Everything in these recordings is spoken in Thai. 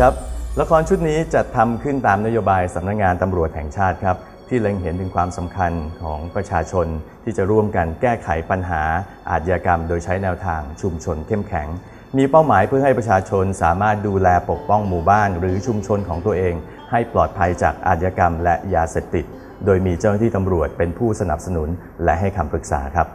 ครับ ละครชุดนี้จัดทำขึ้นตามนโยบายสำนักงานตำรวจแห่งชาติครับ ที่เล็งเห็นถึงความสำคัญของประชาชนที่จะร่วมกันแก้ไขปัญหาอาชญากรรม โดยใช้แนวทางชุมชนเข้มแข็ง มีเป้าหมายเพื่อให้ประชาชนสามารถดูแลปกป้องหมู่บ้าน หรือชุมชนของตัวเอง ให้ปลอดภัยจากอาชญากรรม และยาเสพติด โดยมีเจ้าหน้าที่ตำรวจเป็นผู้สนับสนุนและให้คำปรึกษาครับ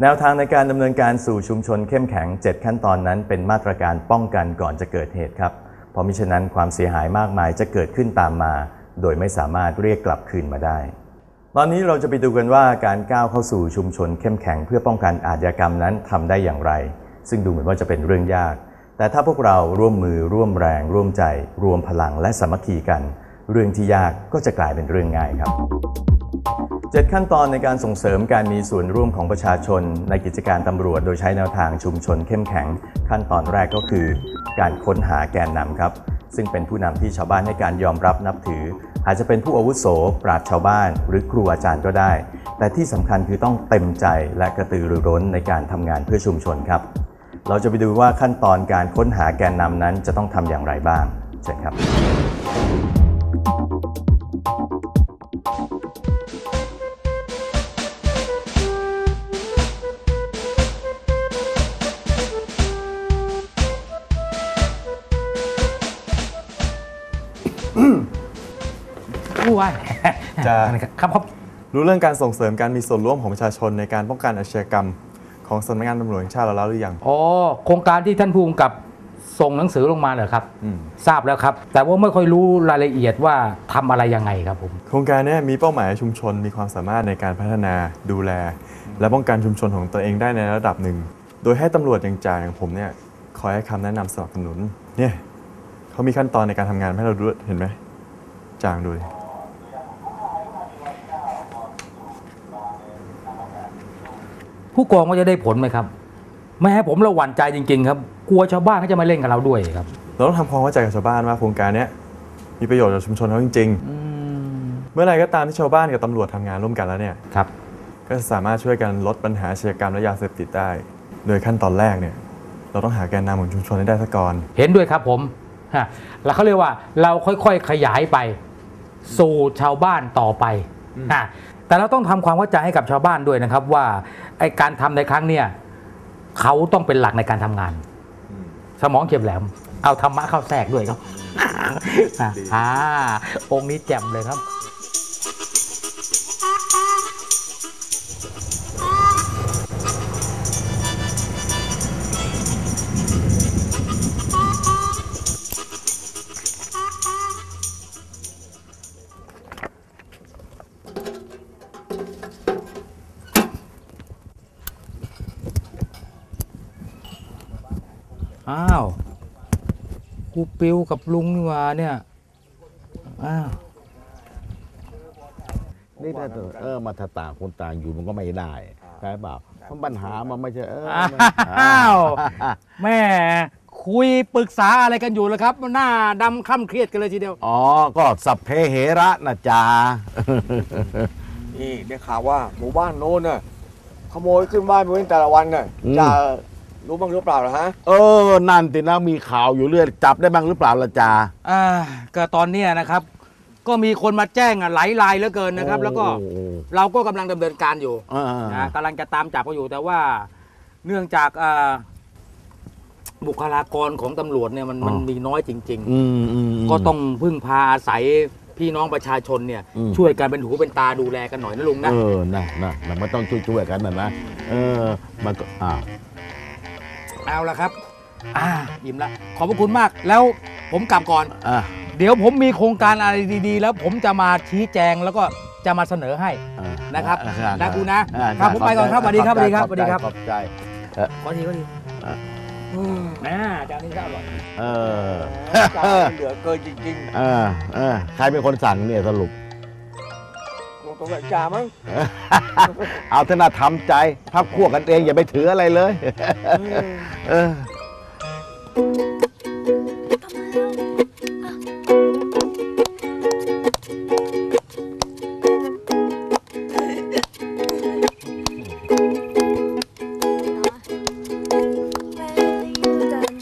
แนวทางในการดำเนินการสู่ชุมชนเข้มแข็ง 7 ขั้นตอนนั้นเป็นมาตรการป้องกันก่อนจะเกิดเหตุครับ เพราะมิฉะนั้นความเสียหายมากมายจะเกิดขึ้นตามมา โดยไม่สามารถเรียกกลับคืนมาได้ ตอนนี้เราจะไปดูกันว่าการก้าวเข้าสู่ชุมชนเข้มแข็งเพื่อป้องกันอาชญากรรมนั้นทำได้อย่างไร ซึ่งดูเหมือนว่าจะเป็นเรื่องยาก แต่ถ้าพวกเราร่วมมือร่วมแรง ร่วมใจ รวมพลังและสามัคคีกัน เรื่องที่ยากก็จะกลายเป็นเรื่องง่ายครับ เจ็ดขั้นตอนในการส่งเสริมการมีส่วนร่วมของประชาชน ในกิจการตำรวจโดยใช้แนวทางชุมชนเข้มแข็ง ขั้นตอนแรกก็คือ การค้นหาแกนนำครับ ซึ่งเป็นผู้นำที่ชาวบ้านให้การยอมรับนับถือ อาจจะเป็นผู้อาวุโส ปราชชาวบ้าน หรือครูอาจารย์ก็ได้ แต่ที่สำคัญคือต้องเต็มใจและกระตือรือร้นในการทำงานเพื่อชุมชนครับ เราจะไปดูว่าขั้นตอนการค้นหาแกนนำนั้นจะต้องทำอย่างไรบ้างเชิญครับ ผู้ว่าจะ ครับครับ รู้เรื่องการส่งเสริมการมีส่วนร่วมของประชาชนในการป้องกันอาชญากรรม ของสำนักงานตำรวจแห่งชาติเราแล้วหรือยังอ๋อโครงการที่ท่านผู้กำกับส่งหนังสือลงมาเหรอครับ อืมทราบแล้วครับ แต่ว่าไม่ค่อยรู้รายละเอียดว่าทำอะไรยังไงครับผม โครงการเนี้มีเป้าหมายให้ชุมชนมีความสามารถในการพัฒนาดูแล และป้องกันชุมชนของตัวเองได้ในระดับหนึ่ง โดยให้ตำรวจอย่างจ่าอย่างผมเนี่ยคอยให้คำแนะนำสนับสนุนเนี่ยเขามีขั้นตอนในการทำงานให้เราดูเห็นไหมจางดูดิ ผู้กองก็จะได้ผลไหมครับ ไม่ให้ผมระหวั่นใจจริง ๆ ครับ กลัวชาวบ้านเขาจะมาเล่นกับเราด้วยครับ เราต้องทำความเข้าใจกับชาวบ้านว่าโครงการเนี้ยมีประโยชน์ต่อชุมชนเขาจริงอืมๆเมื่อไหรก็ตามที่ชาวบ้านกับตำรวจทำงานร่วมกันแล้วเนี่ย ครับ ก็จะสามารถช่วยกันลดปัญหาอาชญากรรมและยาเสพติดได้ โดยขั้นตอนแรกเนี่ย เราต้องหาแกนนำของชุมชนให้ได้ซะก่อน เห็นด้วยครับผมฮะแล้วเขาเรียกว่าเราค่อยๆขยายไป สู่ชาวบ้านต่อไปฮะ แต่เราต้องทำความเข้าใจให้กับชาวบ้านด้วยนะครับว่าไอการทำในครั้งเนี่ยเขาต้องเป็นหลักในการทำงาน สมองเข็มแหลม เอาธรรมะเข้าแทรกด้วยครับอะอ่าองค์นี้แจ่มเลยครับ กูปิวกับลุงนี่หว่าเนี่ยอ้าวนี่ถ้าเออมาถ้าต่างคนต่างอยู่มันก็ไม่ได้ใช่เปล่าเพราะปัญหามันไม่ใช่เออมันอ้าวแม่คุยปรึกษาอะไรกันอยู่แล้วครับ หน้าดำคล่ำเครียดกันเลยทีเดียว อ๋อ ก็สัพเพเหระนะจ๊ะ นี่ได้ข่าวว่าหมู่บ้านโน้นน่ะขโมยขึ้นบ้านไปเว้นแต่ละวันน่ะอืม จะ รู้บ้างหรือเปล่าล่ะฮะ เออ นั่นตินะมีข่าวอยู่เรื่อยจับได้บ้างหรือเปล่าละจ๊ะอ่าก็ตอนเนี้ยนะครับ ก็มีคนมาแจ้งอะหลายรายเหลือเกินนะครับ แล้วก็โอ้โหเราก็กำลังดำเนินการอยู่เออนะกำลังจะตามจับเขาอยู่แต่ว่า เนื่องจากอ่าบุคลากรของตำรวจเนี่ยมันมันมีน้อยจริงอืมอืมๆก็ต้องพึ่งพาอาศัยพี่น้องประชาชนเนี่ย อืม ช่วยกันเป็นหูเป็นตาดูแลกันหน่อยนะลุงนะ เออนะนะนะมันต้องช่วยๆกันนะนะ เออ มันก็อ่า เอาละครับ อ่ายิ้มละ ขอบพระคุณมาก แล้วผมกลับก่อน อะ เดี๋ยวผมมีโครงการอะไรดีๆ แล้วผมจะมาชี้แจงแล้วก็จะมาเสนอให้อะนะครับอ่นะคุณนะอ่ครับผมไปก่อนครับสวัสดีครับสวัสดีครับสวัสดีครับ ขอบใจ ขอทีขอทีอะอ่าจานนี้ครับอร่อยเออจ่าเหลือเกินจริง เออเออใครเป็นคนสั่งเนี่ยสรุป ๆลงตรงไหนจ่ามั้งเอาเถอะนาทำใจ พับพวกกันเองอย่าไปถืออะไรเลยเออ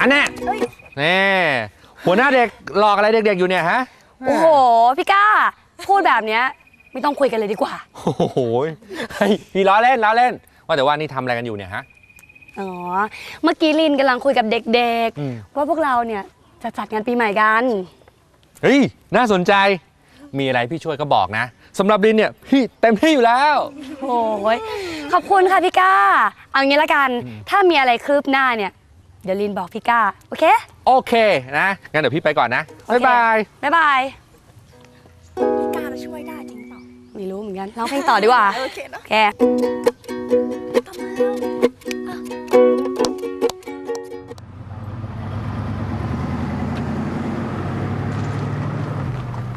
อันแน่นี่หัวหน้าเด็กหลอกอะไรเด็กๆอยู่เนี่ยฮะ โอ้โห พี่ก้า พูดแบบเนี้ย ไม่ต้องคุยกันเลยดีกว่า โอ้โหเฮ้ยพี่ล้อเล่นล้อเล่น ว่าแต่ว่านี่ทำอะไรกันอยู่เนี่ยฮะ อ๋อ เมื่อกี้ลินกำลังคุยกับเด็กอืม ๆ ว่าพวกเราเนี่ยจะจัดงานปีใหม่กัน เฮ้ย น่าสนใจ มีอะไรพี่ช่วยก็บอกนะสำหรับลินเนี่ยพี่เต็มที่อยู่แล้ว โอ้ยขอบคุณค่ะพี่ก้า เอางี้ละกัน ถ้ามีอะไรคืบหน้าเนี่ย เดี๋ยวลินบอกพี่ก้า โอเค โอเคนะ งั้นเดี๋ยวพี่ไปก่อนนะโอเคบ๊ายบาย บ๊ายบาย พี่ก้ามาช่วย ไม่รู้เหมือนกันร้องเพลงต่อดีกว่าโอเคโอเค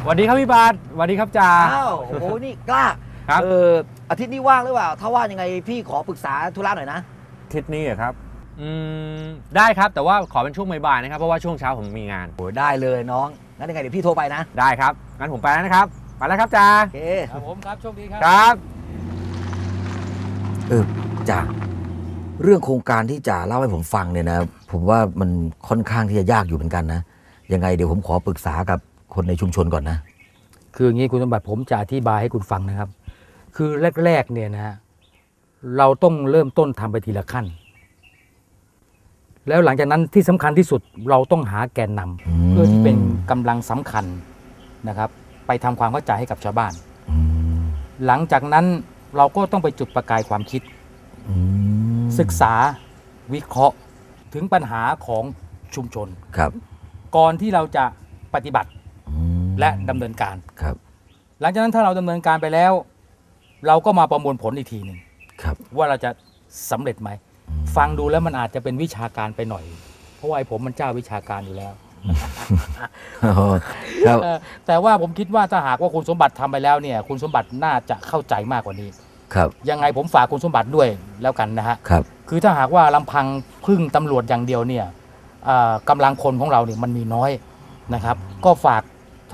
สวัสดีครับพี่บาทสวัสดีครับจ่า อ้าวโอ้โหนี่กล้าครับ เอออาทิตย์นี้ว่างหรือเปล่า ถ้าว่างยังไงพี่ขอปรึกษาธุระหน่อยนะทิศนี้ครับ อืมได้ครับแต่ว่าขอเป็นช่วงบ่ายๆนะครับ เพราะว่าช่วงเช้าผมมีงาน โอ้ยได้เลยน้อง งั้นยังไงเดี๋ยวพี่โทรไปนะ ได้ครับงั้นผมไปแล้วนะครับ ไปแล้วครับจ้าโอเคครับผมครับโชคดีครับ ครับ เออจ่าเรื่องโครงการที่จ่าเล่าให้ผมฟังเนี่ยนะ ผมว่ามันค่อนข้างที่จะยากอยู่เหมือนกันนะ ยังไงเดี๋ยวผมขอปรึกษากับคนในชุมชนก่อนนะ คืออย่างนี้คุณสมบัติผมจะอธิบายให้คุณฟังนะครับ คือแรกๆเนี่ยนะฮะเราต้องเริ่มต้นทำไปทีละขั้น แล้วหลังจากนั้นที่สำคัญที่สุดเราต้องหาแกนนำอืมเพื่อที่เป็นกำลังสำคัญนะครับ ไปทำความเข้าใจให้กับชาวบ้านอืมหลังจากนั้นเราก็ต้องไปจุดประกายความคิดอืมศึกษาวิเคราะห์ถึงปัญหาของชุมชนครับ ก่อนที่เราจะปฏิบัติอืมและดำเนินการครับ หลังจากนั้นถ้าเราดำเนินการไปแล้ว เราก็มาประมวลผลอีกทีหนึ่งครับว่าเราจะสำเร็จไหม ฟังดูแล้วมันอาจจะเป็นวิชาการไปหน่อย เพราะว่าไอ้ผมมันเจ้าวิชาการอยู่แล้ว ครับ เออแต่ว่าผมคิดว่าถ้าหากว่าคุณสมบัติทำไปแล้วเนี่ย คุณสมบัติน่าจะเข้าใจมากกว่านี้ ครับ ยังไงผมฝากคุณสมบัติด้วยแล้วกันนะฮะ ครับ คือถ้าหากว่าลำพังพึ่งตำรวจอย่างเดียวเนี่ยเอ่อกำลังคนของเราเนี่ยมันมีน้อยนะครับ ก็ฝาก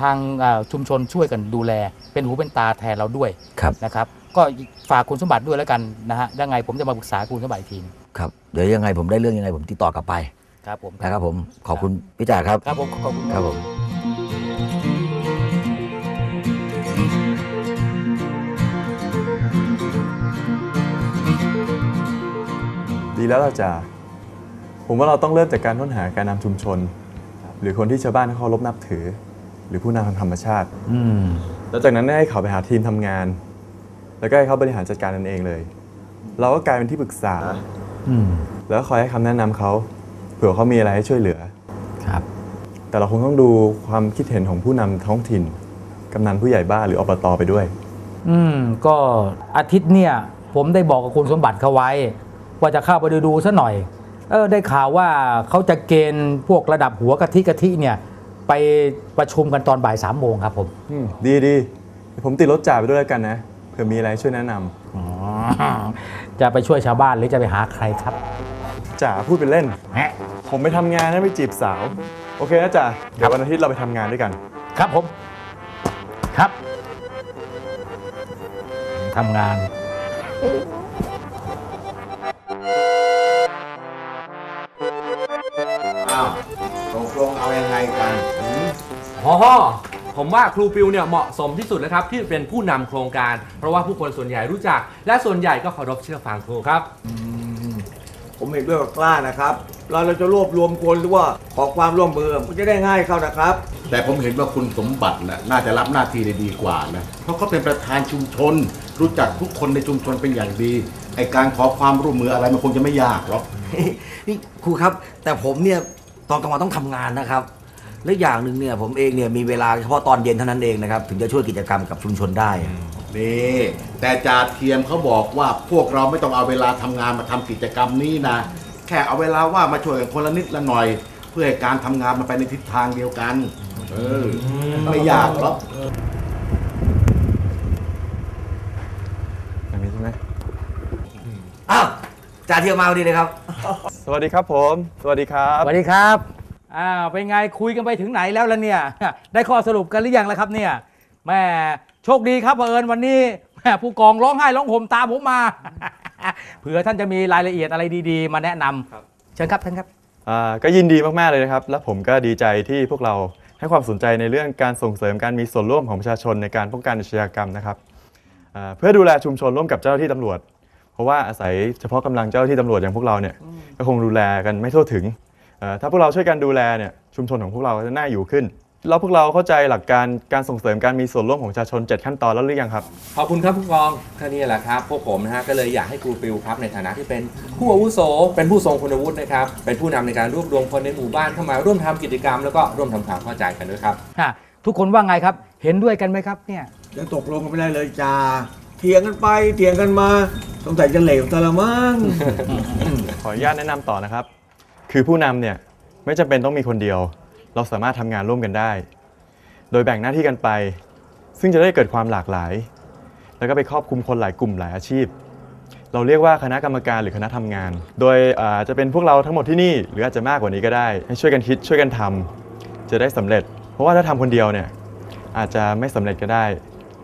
ทางเอ่อชุมชนช่วยกันดูแล เป็นหูเป็นตาแทนเราด้วยครับ นะครับ ก็ฝากคุณสมบัติด้วยแล้วกันนะฮะยังไงผมจะมาปรึกษาคุณสมบัติอีกที ครับ เดี๋ยวยังไงผมได้เรื่องยังไงผมติดต่อกลับไป ครับผมนะครับผมขอบคุณพี่จ่าครับครับผมขอบคุณครับผมดีแล้วเราจะผมว่าเราต้องเริ่มจากการค้นหาการนำชุมชน หรือคนที่ชาวบ้านเขาเคารพนับถือ หรือผู้นำทางธรรมชาติอืมแล้วจากนั้นให้เขาไปหาทีมทำงาน แล้วก็ให้เขาบริหารจัดการกันเองเลย เราก็กลายเป็นที่ปรึกษาอืมแล้วคอยให้คำแนะนำเขา เผื่อเขามีอะไรให้ช่วยเหลือ ครับ แต่เราคงต้องดูความคิดเห็นของผู้นำท้องถิ่น กำนันผู้ใหญ่บ้านหรืออบตไปด้วย อืมก็อาทิตย์เนี่ย ผมได้บอกกับคุณสมบัติเขาไว้ ว่าจะเข้าไปดูดูซะหน่อย เออได้ข่าวว่าเขาจะเกณฑ์พวกระดับหัวกะทิกะทิเนี่ย ไปประชุมกันตอนบ่ายสามโมงครับผมอืมดีดีเดี๋ยวผมติดรถจ่าไปด้วยแล้วกันนะ เผื่อมีอะไรช่วยแนะนำอ๋อ จะไปช่วยชาวบ้านหรือจะไปหาใครครับ จ่าพูดเป็นเล่นแฮะ ผมไปทำงานนะไปจีบสาว โอเคนะจ่าเดี๋ยววันอาทิตย์เราไปทำงานด้วยกัน ครับผม ครับทำงาน อ้าวตกลงเอายังไงกันอ๋อผมว่าครูปิวเนี่ยเหมาะสมที่สุดนะครับ ที่เป็นผู้นำโครงการ เพราะว่าผู้คนส่วนใหญ่รู้จัก และส่วนใหญ่ก็เคารพเชื่อฟังครูครับ ผมเห็นด้วยกับกล้านะครับ เราเราจะรวบรวมคนหรือว่าขอความร่วมมือมันจะได้ง่ายเข้านะครับ แต่ผมเห็นว่าคุณสมบัติน่ะน่าจะรับหน้าที่ได้ดีกว่านะเพราะเขาเป็นประธานชุมชน รู้จักทุกคนในชุมชนเป็นอย่างดีไอการขอความร่วมมืออะไรมันคงจะไม่ยากหรอกนี่ครูครับ แต่ผมเนี่ยตอนกลางวันต้องทำงานนะครับ และอย่างหนึ่งเนี่ยผมเองเนี่ยมีเวลาเฉพาะตอนเย็นเท่านั้นเองนะครับถึงจะช่วยกิจกรรมกับชุมชนได้นี่แต่จ่าเทียมเขาบอกว่าพวกเราไม่ต้องเอาเวลาทำงานมาทำกิจกรรมนี้นะ แค่เอาเวลาว่ามาช่วยกันคนละนิดละหน่อย เพื่อให้การทำงานมันไปในทิศทางเดียวกันเออไม่ยากหรอกอย่างนี้ใช่ไหมอ้าวจ่าเทียมมาพอดีเลยครับ สวัสดีครับผม สวัสดีครับ สวัสดีครับ อ้าวเป็นไงคุยกันไปถึงไหนแล้วล่ะเนี่ย ได้ข้อสรุปกันหรือยังแล้วครับเนี่ยแม่โชคดีครับเผอิญวันนี้แม่ผู้กองร้องไห้ร้องห่มตามผมมา เผื่อท่านจะมีรายละเอียดอะไรดีๆ มาแนะนำเชิญครับท่านครับ อ่าก็ยินดีมากๆเลยนะครับ และผมก็ดีใจที่พวกเราให้ความสนใจในเรื่องการส่งเสริมการมีส่วนร่วมของประชาชนในการป้องกันอาชญากรรมนะครับอ่าเพื่อดูแลชุมชนร่วมกับเจ้าหน้าที่ตำรวจ เพราะว่าอาศัยเฉพาะกำลังเจ้าหน้าที่ตำรวจอย่างพวกเราเนี่ยก็คงดูแลกันไม่ทั่วถึงเอ่อถ้าพวกเราช่วยกันดูแลเนี่ยชุมชนของพวกเราก็จะน่าอยู่ขึ้น แล้วพวกเราเข้าใจหลักการการส่งเสริมการมีส่วนร่วมของประชาชน 7 ขั้นตอนแล้วหรือยังครับ ขอบคุณครับผู้กองแค่นี้แหละครับ พวกผมนะฮะก็เลยอยากให้ครูปิวครับในฐานะที่เป็นผู้อาวุโส เป็นผู้ทรงคุณวุฒินะครับ เป็นผู้นำในการรวบรวมคนในหมู่บ้านเข้ามาร่วมทำกิจกรรม แล้วก็ร่วมทำความเข้าใจกันด้วยครับฮะทุกคนว่าไงครับ เห็นด้วยกันไหมครับเนี่ยยังตกลงกันไม่ได้เลยจ้าเถียงกันไปเถียงกันมาสงสัยจะเหลวแต่ละมั้งขออนุญาตแนะนำต่อนะครับ คือผู้นำเนี่ยไม่จำเป็นต้องมีคนเดียว เราสามารถทำงานร่วมกันได้ โดยแบ่งหน้าที่กันไป ซึ่งจะได้เกิดความหลากหลาย แล้วก็ไปครอบคลุมคนหลายกลุ่มหลายอาชีพ เราเรียกว่าคณะกรรมการหรือคณะทำงาน โดยอ่าจะเป็นพวกเราทั้งหมดที่นี่ หรืออาจจะมากกว่านี้ก็ได้ ให้ช่วยกันคิดช่วยกันทำจะได้สำเร็จ เพราะว่าถ้าทำคนเดียวเนี่ยอาจจะไม่สำเร็จก็ได้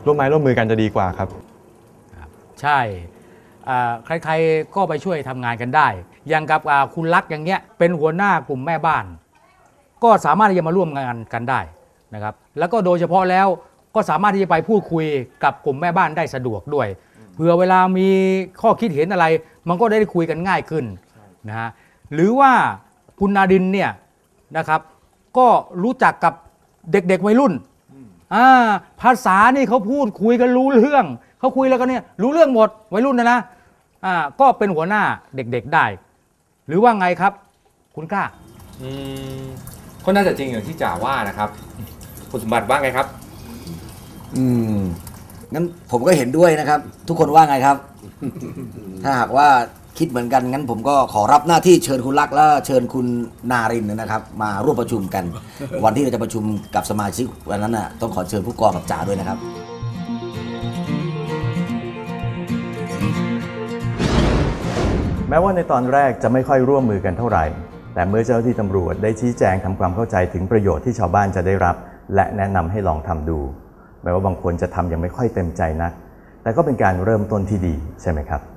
ร่วมไม้ร่วมมือกันจะดีกว่าครับ ใช่อ่าใครๆก็ไปช่วยทำงานกันได้ อย่างกับอ่าคุณลักษณ์อย่างเงี้ยเป็นหัวหน้ากลุ่มแม่บ้าน ก็สามารถที่จะมาร่วมงานกันได้นะครับแล้วก็โดยเฉพาะแล้วก็สามารถที่จะไปพูดคุยกับกลุ่มแม่บ้านได้สะดวกด้วยเผื่อเวลามีข้อคิดเห็นอะไร มันก็ได้คุยกันง่ายขึ้นนะฮะหรือว่าคุณนาดินเนี่ยนะครับ ก็รู้จักกับเด็กๆวัยรุ่นอ่าภาษานี่เขาพูดคุยกันรู้เรื่องเขาคุยแล้วก็เนี่ยรู้เรื่องหมดวัยรุ่นนะนะอ่าก็เป็นหัวหน้าเด็กๆได้ หรือว่าไงครับ คุณกล้าอืม ก็น่าจะจริงอย่างที่จ่าว่านะครับ คุณสมบัติว่าไงครับ อืมงั้นผมก็เห็นด้วยนะครับ ทุกคนว่าไงครับ ถ้าหากว่าคิดเหมือนกันงั้นผมก็ขอรับหน้าที่เชิญคุณลักษณ์และเชิญคุณนารินนะครับ มาร่วมประชุมกัน วันที่เราจะประชุมกับสมาชิกวันนั้นน่ะต้องขอเชิญผู้กองกับจ่าด้วยนะครับ แม้ว่าในตอนแรกจะไม่ค่อยร่วมมือกันเท่าไหร่ แต่เมื่อเจ้าหน้าที่ตำรวจได้ชี้แจงทำความเข้าใจถึงประโยชน์ที่ชาวบ้านจะได้รับ และแนะนำให้ลองทำดูแม้ว่าบางคนจะทำยังไม่ค่อยเต็มใจนัก แต่ก็เป็นการเริ่มต้นที่ดีใช่ไหมครับ